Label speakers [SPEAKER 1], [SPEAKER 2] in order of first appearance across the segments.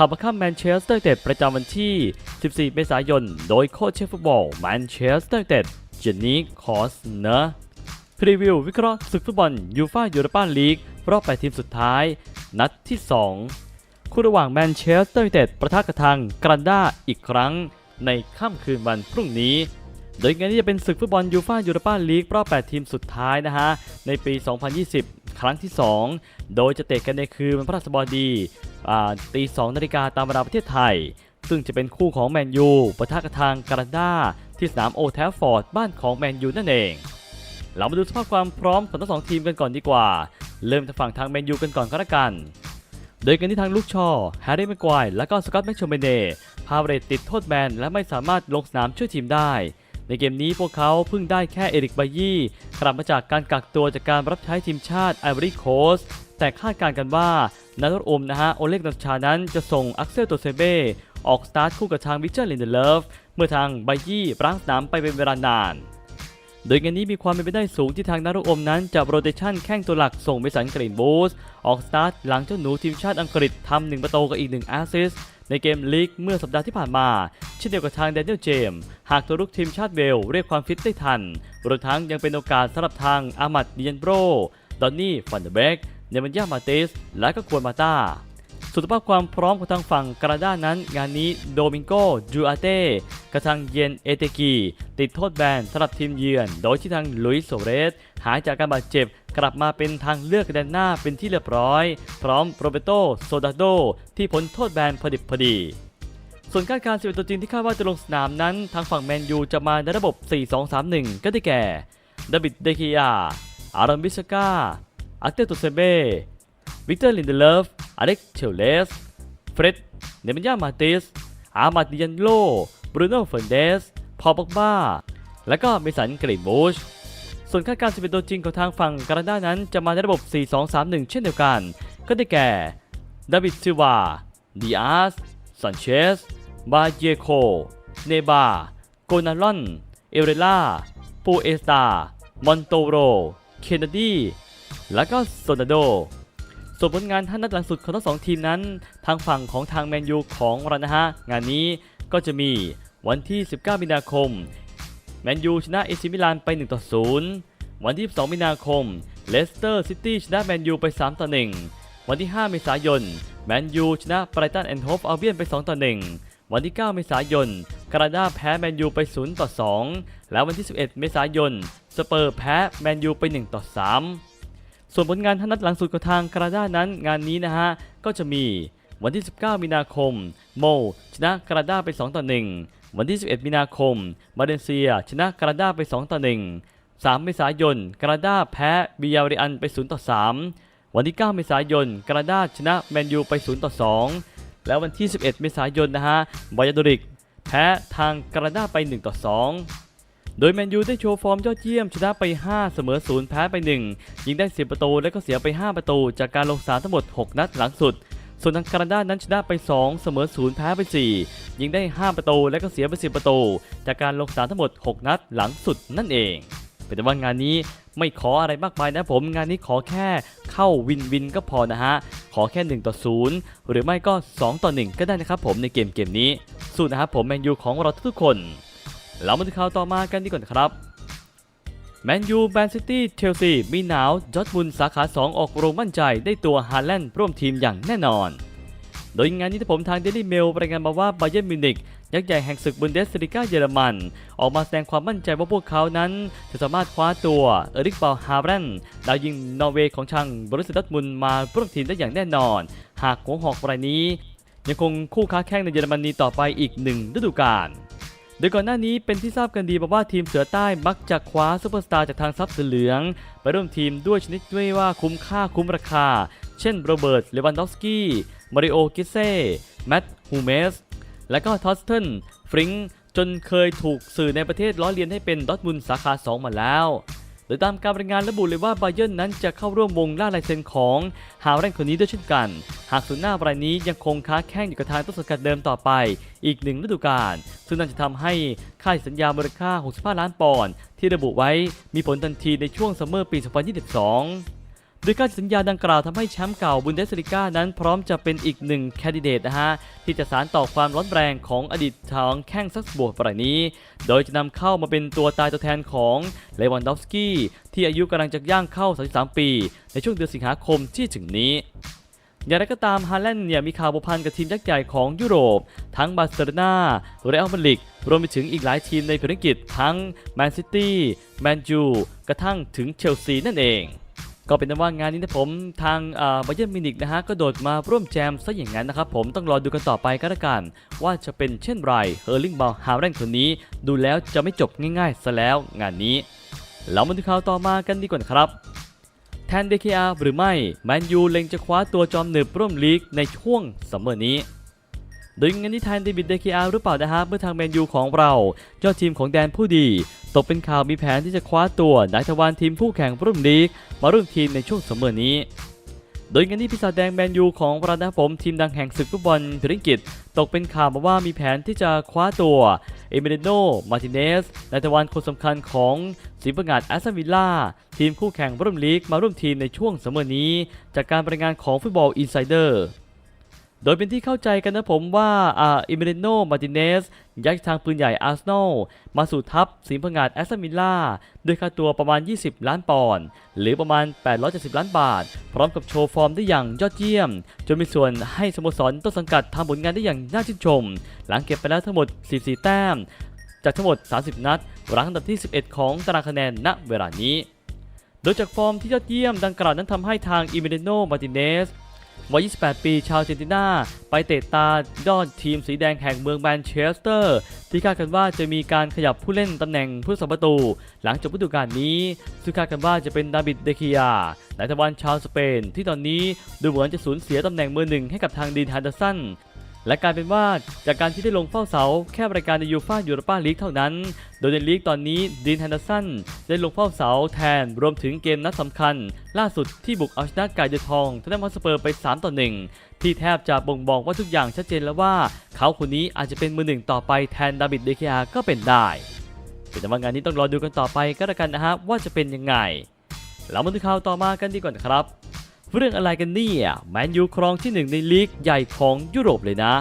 [SPEAKER 1] ขับมาข้ามแมนเชสเตอร์เต็ดประจำวันที่ 14 เมษายน โดยโค้ชเชฟฟุตบอลแมนเชสเตอร์เต็ดเจนนี่คอสเนอร์พรีวิววิเคราะห์ศึกฟุตบอลยูฟ่ายูโรปาลีกรอบ8ทีมสุดท้าย นัดที่ 2 คู่ระหว่างแมนเชสเตอร์ยูไนเต็ดประทะกับทางกรันดาอีกครั้ง ในค่ำคืนวันพรุ่งนี้ โดยงานนี้จะเป็นศึกฟุตบอลยูฟ่ายูโรปาลีกรอบ 8 ทีมสุดท้ายนะฮะ ในปี 2020 ครั้งที่ 2 โดยจะเตะกันในคืนวันพฤหัสบดี อ่าตี2นาฬิกาตามเวลาประเทศไทย ซึ่งจะเป็นคู่ของแมนยูปะทะกับทางการันดาที่สนามโอแทฟฟอร์ดบ้านของแมนยูนั่นเอง เรามาดูสภาพความพร้อมของทั้งสองทีมกันก่อนดีกว่า เริ่มจากฝั่งทางแมนยูกันก่อนก็แล้วกัน โดยกันที่ทางลูกชอแฮร์รี่แม็กควายและก็สกอตแม็กโชเมเน่พาเรตติดโทษแบนและไม่สามารถลงสนามช่วยทีมได้ ในเกมนี้พวกเขาเพิ่งได้แค่เอริกบายี่กลับมาจากการกักตัวจากการรับใช้ทีมชาติไอวอรี่โคสแต่คาดการกันว่านาทอมนะฮะโอเล็กนัชชานั้นจะส่งอักเซลโตเซเบออกสตาร์ทคู่กับทางวิเจอร์ลินเดเลฟเมื่อทางบายี่ร้างสนามไปเป็นเวลานาน โดยงานนี้มีความเป็นไปได้สูงที่ทางนารุอมนั้นจะโรเตชันแข้งตัวหลักส่งไปสันกรีนบูสออกสตาร์ทหลังเจ้าหนูทีมชาติอังกฤษทำหนึ่งประตูกับอีกหนึ่งแอสซิสต์ ในเกมลีกเมื่อสัปดาห์ที่ผ่านมา เช่นเดียวกับทางแดเนียลเจมหากตัวรุกทีมชาติเวลเรียกความฟิตได้ทันรวมทั้งยังเป็นโอกาสสำหรับทางอามัดดิยันโบรดอนนี่ฟันเดเบกเนมันยามาเตส และก็ควนมาตาสุขภาพความพร้อมของทางฝั่งกราด้านั้น งานนี้โดมิงโกจูอาเต้กระทางเยนเอเตกี ติดโทษแบนสำหรับทีมเยือน โดยที่ทางลุยส์โซเรส หายจากการบาดเจ็บ กลับมาเป็นทางเลือกแดนหน้าเป็นที่เรียบร้อย พร้อมโรเบโตโซดาโดที่พ้นโทษแบนพอดิบพอดีส่วนการการ11ตัวจริงที่คาดว่าจะลงสนามนั้น ทางฝั่งแมนยูจะมาในระบบ 4-2-3-1 ก็ได้แก่ดาบิดเดคิยา อารัมบิสกาอักเตตุเซเบวิกเตอร์ลินเดเลฟ อเล็กเชลเลส เฟร็ด เนมิยามาติส อามาดิยันโล บรูโน่เฟรนเดส พอบ็อกบ้า และก็เมสันกรีนบูช ส่วนคาดการณ์11ตัวจริงของทางฝั่งการาด้านั้นจะมาในระบบ 4-2-3-1 เช่นเดียวกัน ก็ได้แก่ดาวิดซิวาดิอาสซันเชส บาเยโค เนบา โกนาลอน เอเรล่า ปูเอสตา มอนโตโร เคนเนดี และก็โซนาโด ส่วนผลงานท่านนัดหลังสุดของทั้งสองทีมนั้น ทางฝั่งของทางแมนยูของเรานะฮะ งานนี้ก็จะมีวันที่ 19 มีนาคม แมนยูชนะเอซิมิลานไป1ต่อ0วันที่22มีนาคม เลสเตอร์ซิตี้ชนะแมนยูไป3ต่อ1วันที่ 5 เมษายน แมนยูชนะไบรตันแอนด์โฮฟอัลเบียนไป2ต่อ1วันที่ 9 เมษายน กราดาแพ้แมนยูไป0ต่อ2และวันที่ 11 เมษายน สเปอร์แพ้แมนยูไป1ต่อ3ส่วนผลงานท่านัดหลังสุดของทางกราดานั้นงานนี้นะฮะ ก็จะมี วันที่ 19 มีนาคม โม ชนะกราดาไป 2 ต่อ 1 วันที่ 11 มีนาคม มาเลเซีย ชนะกราดาไป 2 ต่อ 1 3 เมษายน กราดาแพ้บิยาริอันไป 0 ต่อ 3 วันที่ 9 เมษายน กราดาชนะแมนยูไป 0 ต่อ 2 แล้ววันที่ 11 เมษายนนะฮะบอยาดริก แพ้ทางกราดาไป 1 ต่อ 2โดยแมนยูได้โชว์ฟอร์มยอดเยี่ยม ชนะไป 5 เสมอ 0 แพ้ไป 1 ยิงได้ 10 ประตูและก็เสียไป 5 ประตู จากการลงสนามทั้งหมด 6 นัดหลังสุด ส่วนทางกราดานั้นชนะไป 2 เสมอ0แพ้ไป 4 ยิงได้ 5 ประตูและก็เสียไป 10 ประตู จากการลงสนามทั้งหมด 6 นัดหลังสุดนั่นเอง เป็นแต่ว่างานนี้ไม่ขออะไรมากมายนะผมงานนี้ขอแค่เข้าวินวินก็พอนะฮะ ขอแค่ 1 ต่อ 0 หรือไม่ก็ 2 ต่อ 1 ก็ได้นะครับผมในเกมเกมนี้ สู้นะครับผมแมนยูของเราทุกๆคน เรามาดูข่าวต่อมากันดีกว่าครับ แมนยูแมนซิตี้ เชลซี มีหนาว จอร์ดบุนสาขา 2 ออกโรงมั่นใจได้ตัวฮาแลนด์ร่วมทีมอย่างแน่นอน โดยงานนี้ที่ผมทางเดลี่เมลรายงานมาว่าไบเย r n มิวนิกยักษ์ใหญ่แห่งศึกบุนเดสลิก้าเยอรมัน ออกมาแสดงความมั่นใจว่าพวกเขานั้น จะสามารถคว้าตัวเอริกบาลฮาแรนดาวยิงนอร์เวย์ของช่างบรุสดัตมุนมาร่วมทีมได้อย่างแน่นอน หากหัวหอกรายนี้ ยังคงคู่ค้าแข่งในเยอรมนีต่อไปอีกหนึ่งฤดูกาล โดยก่อนหน้านี้เป็นที่ทราบกันดีมาว่าทีมเสือใต้มักจะคว้าซูเปอร์สตาร์จากทางซับสีเหลือง ไปร่วมทีมด้วยชนิดด้วยว่าคุ้มค่าคุ้มราคา เช่นโรเบิร์ตเลวันดอฟสกี้มาริโอกิเซ่แมตต์ฮูเมสและก็ทอสเทนฟริงก์จนเคยถูกสื่อในประเทศล้อเลียนให้เป็นดอทมุนสาขา 2 มาแล้ว โดยตามการรายงานระบุเลยว่าไบเย r n นั้นจะเข้าร่วมวงล่าลายเซ็นของฮาวแรนคนนี้ด้วยเช่นกัน หากศูนย์หน้ารายนี้ยังคงค้าแข่งอยู่กับทางต้นสังกัดเดิมต่อไป อีกหนึ่งฤดูกาลซึ่งนั่นจะทำให้ค่าสัญญามูลค่า 65 ล้านปอนด์ที่ระบุไว้มีผลทันทีในช่วงซัมเมอร์ปี 2022 โดยการสัญญาดังกล่าวทำให้แชมป์เก่าบุนเดสลิก้านั้นพร้อมจะเป็นอีกหนึ่งแคนดิเดตนะฮะ ที่จะสารต่อความร้อนแรงของอดีตทางแข้งซักบวกรายนี้ โดยจะนำเข้ามาเป็นตัวตายตัวแทนของเลวันดอฟสกี้ที่อายุกำลังจะย่างเข้า 33 ปี ในช่วงเดือนสิงหาคมที่ถึงนี้อย่างไรก็ตามฮาแลนด์เนี่ยมีข่าวผูกพันกับทีมยักษ์ใหญ่ของยุโรป ทั้งบาร์เซโลนาเรอัลมาดริดรวมไปถึงอีกหลายทีมในพรีเมียร์ลีกทั้งแมนซิตี้แมนยูกระทั่งถึงเชลซีนั่นเอง ก็เป็นนั้นว่างานนี้นะผมทางบาเย r n ร์มินิกนะฮะก็โดดมาร่วมแจมซะอย่างนั้นนะครับผมต้องรอดูกันต่อไปก็แล้วกันว่าจะเป็นเช่นไรเฮอร์ลิงบอลฮาแรนคนนี้ ดูแล้วจะไม่จบง่ายๆซะแล้วงานนี้ เรามาดูข่าวต่อมากันดีกว่าครับแทน DKR หรือไม่แมนยูเล็งจะคว้าตัวจอมหนึบร่วมลีกในช่วงซัมเมอร์นี้ โดยงานนี้แทนเดวิด DKR หรือเปล่านะฮะเมื่อทางแมนยูของเรายอดทีมของแดนผู้ดี ตกเป็นข่าวมีแผนที่จะคว้าตัวนายทวารทีมผู้แข่งร่วมลีกมาร่วมทีมในช่วงซัมเมอนี้โดยงานนี้ปีศาจแดงแมนยูของเรานะครับผมทีมดังแห่งศึกฟุตบอลพรีเมียร์ลีกตกเป็นข่าวมาว่ามีแผนที่จะคว้าตัว เอเมเดโน มาร์ติเนสนายตะวันคนสำคัญของสีประงาดแอสตันวิลล่า ทีมคู่แข่งร่วมลีกมาร่วมทีมในช่วงซัมเมอนี้ จากการรายงานของฟุตบอลอินไซเดอร์ โดยเป็นที่เข้าใจกันนะผมว่าอ่าอิเมเดโนมาติเนสย้ายทางปืนใหญ่อาร์เซนอลมาสู่ทัพสีประงาดแอสตันวิลล่าด้วยค่าตัวประมาณ 20 ล้านปอนด์หรือประมาณ 870 ล้านบาท พร้อมกับโชว์ฟอร์มได้อย่างยอดเยี่ยม จนมีส่วนให้สโมสรต้นสังกัดทำผลงานได้อย่างน่าชื่นชม หลังเก็บไปแล้วทั้งหมด 44 แต้ม จากทั้งหมด 30 นัดรั้งอันดับที่ 11 ของตารางคะแนนณเวลานี้ โดยจากฟอร์มที่ยอดเยี่ยมดังกล่าวนั้นทำให้ทางอิเมเดโนมาติเนส วัย 28 ปีชาวเจนตินาไปเตะตาดอดทีมสีแดงแห่งเมืองแมนเชสเตอร์ ที่คาดกันว่าจะมีการขยับผู้เล่นตำแหน่งผู้สัมประตู หลังจบฤดูกาลนี้ ซึ่งคาดกันว่าจะเป็นดาบิดเดคิยานายตะวันชาวสเปน ที่ตอนนี้ดูเหมือนจะสูญเสียตำแหน่งมือหนึ่งให้กับทางดีนฮันเดอร์สัน และกลายเป็นว่าจากการที่ได้ลงเฝ้าเสา แค่รายการในยูฟ่ายูโรปาลีกเท่านั้น โดยในลีกตอนนี้ดีนแฮนเดอร์สันได้ลงเฝ้าเสาแทนรวมถึงเกมนัดสำคัญ ล่าสุดที่บุกเอาชนะกายเดทองทนมอตสเปอร์ไป 3 ต่อ 1 ที่แทบจะบ่งบอกว่าทุกอย่างชัดเจนแล้วว่า เขาคนนี้อาจจะเป็นมือหนึ่งต่อไปแทนดาบิดเดคิอาก็เป็นได้เป็นแต่ว่างานนี้ต้องรอดูกันต่อไปก็แล้วกันนะฮะว่าจะเป็นยังไงเรามาดูข่าวต่อมากันดีกว่านครับ เรื่องอะไรกันเนี่ยแมนยูครองที่หนึ่งในลีกใหญ่ของยุโรปเลยนะ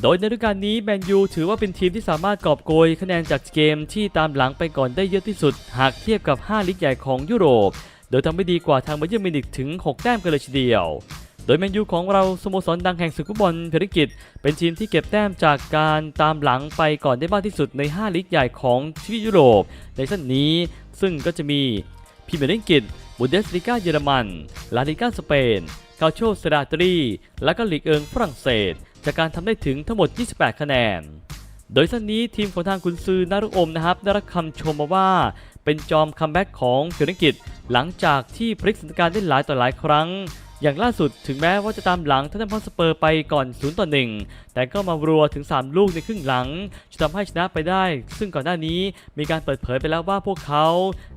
[SPEAKER 1] โดยในฤดูกาลนี้แมนยูถือว่าเป็นทีมที่สามารถกอบโกยคะแนนจากเกมที่ตามหลังไปก่อนได้เยอะที่สุด หากเทียบกับ 5 ลีกใหญ่ของยุโรป โดยทำไม่ดีกว่าทางบาเยิร์มิวนิกถึง 6 แต้มกันเลยทีเดียว โดยแมนยูของเราสโมสรดังแห่งศึกฟุตบอลเพรกิตเป็นทีมที่เก็บแต้มจากการตามหลังไปก่อนได้มากที่สุดใน 5 ลีกใหญ่ของทวีปยุโรปในสั้นนี้ ซึ่งก็จะมีพรีเมียร์ลีกอังก บุนเดสลีกาเยอรมัน ลาลิก้าสเปนคาโชสราตรี และก็ลีกเอิงฝรั่งเศส จากการทำได้ถึงทั้งหมด 28 คะแนน โดยสั้นนี้ทีมของทางคุณซือนารุอมนะครับได้รับคำชมมาว่า เป็นจอมคัมแบ็กของเฟิลิปปินหลังจากที่พลิกสถานการณ์ได้หลายต่อหลายครั้ง อย่างล่าสุดถึงแม้ว่าจะตามหลังทัตแนมฮอตสเปอร์ไปก่อน0ต่อ1แต่ก็มารัวถึง 3 ลูกในครึ่งหลังจะทำให้ชนะไปได้ ซึ่งก่อนหน้านี้มีการเปิดเผยไปแล้วว่าพวกเขา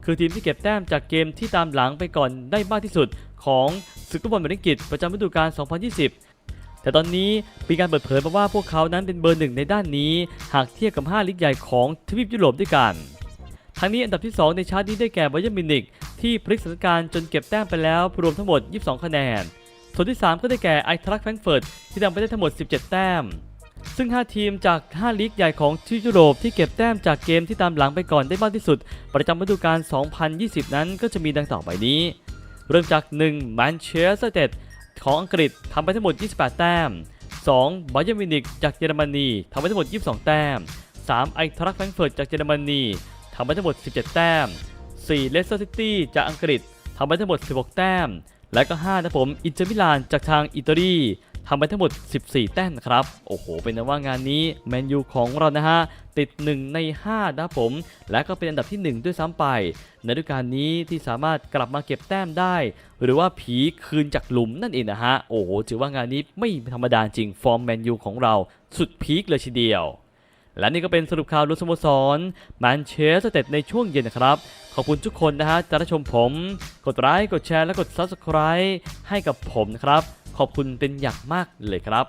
[SPEAKER 1] คือทีมที่เก็บแต้มจากเกมที่ตามหลังไปก่อนได้มากที่สุด ของศึกฟุตบอลเมริกิตประจำฤดูกาล 2020แต่ตอนนี้มีการเปิดเผยมาว่าพวกเขานั้นเป็นเบอร์หนึ่งในด้านนี้ หากเทียบกับ 5 ลีกใหญ่ของทวีปยุโรปด้วยกัน ทั้งนี้อันดับที่ 2 ในชาร์ตนี้ได้แก่บเยิร์มินิกที่พลิกสถานการณ์จนเก็บแต้มไปแล้วรวมทั้งหมด 22 คะแนน ส่วนที่ 3 ก็ได้แก่ไอทรัคแฟรงเฟิร์ตที่ทำไปได้ทั้งหมด 17 แต้ม ซึ่ง 5 ทีมจาก 5 ลีกใหญ่ของทวีปยุโรปที่เก็บแต้มจากเกมที่ตามหลังไปก่อนได้มากที่สุด ประจำฤดูกาล 2020 นั้นก็จะมีดังต่อไปนี้ เริ่มจาก1แมนเชสเตอร์ของอังกฤษทำไปทั้งหมด 28 แต้ม 2. บาเยิร์มิวนิกจากเยอรมนีทำไปทั้งหมด 22 แต้ม 3. ไอทรัคแฟรงเฟิร์ตจากเยอรมนี ทำไปทั้งหมด 17 แต้ม 4. เลสเตอร์ซิตี้จากอังกฤษทำไปทั้งหมด 16 แต้ม และก็ 5 นะผม อินเตอร์มิลานจากทางอิตาลีทำไปทั้งหมด 14 แต้มครับ โอ้โห เป็นนว่างานนี้แมนยูของเรานะฮะ ติด 1 ใน 5 นะผม และก็เป็นอันดับที่ 1 ด้วยซ้ำไป ในฤดูกาลนี้ที่สามารถกลับมาเก็บแต้มได้ หรือว่าผีคืนจากหลุมนั่นเองนะฮะ โอ้โห ถือว่างานนี้ไม่ธรรมดาจริง ฟอร์มแมนยูของเรา สุดพีคเลยทีเดียว และนี่ก็เป็นสรุปข่าวลุ้นสโมสรแมนเชสเตอร์ในช่วงเย็นนะครับ ขอบคุณทุกคนนะฮะจะรับชมผม กดไลค์กดแชร์และกด Subscribe ให้กับผมนะครับ ขอบคุณเป็นอย่างมากเลยครับ